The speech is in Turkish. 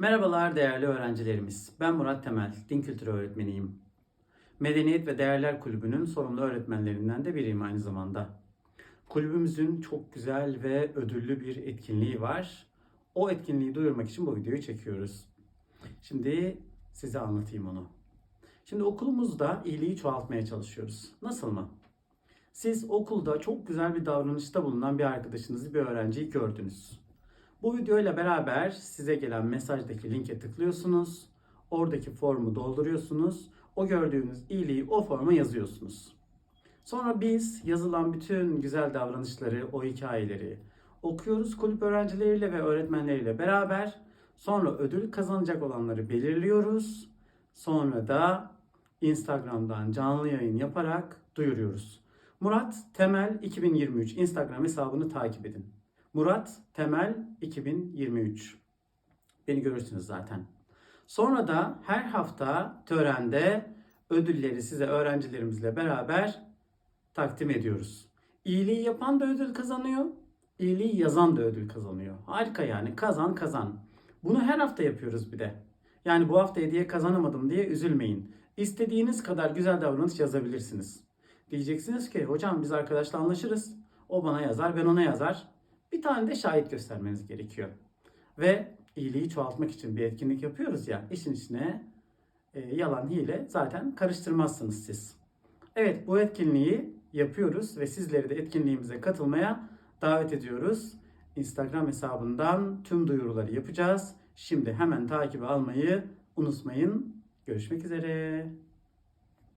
Merhabalar değerli öğrencilerimiz. Ben Murat Temel, din kültürü öğretmeniyim. Medeniyet ve Değerler Kulübü'nün sorumlu öğretmenlerinden de biriyim aynı zamanda. Kulübümüzün çok güzel ve ödüllü bir etkinliği var. O etkinliği duyurmak için bu videoyu çekiyoruz. Şimdi size anlatayım onu. Şimdi okulumuzda iyiliği çoğaltmaya çalışıyoruz. Nasıl mı? Siz okulda çok güzel bir davranışta bulunan bir arkadaşınızı, bir öğrenciyi gördünüz. Bu videoyla beraber size gelen mesajdaki linke tıklıyorsunuz. Oradaki formu dolduruyorsunuz. O gördüğünüz iyiliği o forma yazıyorsunuz. Sonra biz yazılan bütün güzel davranışları, o hikayeleri okuyoruz kulüp öğrencileriyle ve öğretmenleriyle beraber. Sonra ödül kazanacak olanları belirliyoruz. Sonra da Instagram'dan canlı yayın yaparak duyuruyoruz. Murat Temel 2023 Instagram hesabını takip edin. Murat Temel 2023. Beni görürsünüz zaten. Sonra da her hafta törende ödülleri size öğrencilerimizle beraber takdim ediyoruz. İyiliği yapan da ödül kazanıyor. İyiliği yazan da ödül kazanıyor. Harika yani kazan kazan. Bunu her hafta yapıyoruz bir de. Yani bu hafta hediye kazanamadım diye üzülmeyin. İstediğiniz kadar güzel davranış yazabilirsiniz. Diyeceksiniz ki hocam biz arkadaşla anlaşırız. O bana yazar ben ona yazar. Bir tane de şahit göstermeniz gerekiyor. Ve iyiliği çoğaltmak için bir etkinlik yapıyoruz ya işin içine e, yalan hile zaten karıştırmazsınız siz. Evet bu etkinliği yapıyoruz ve sizleri de etkinliğimize katılmaya davet ediyoruz. Instagram hesabından tüm duyuruları yapacağız. Şimdi hemen takibi almayı unutmayın. Görüşmek üzere.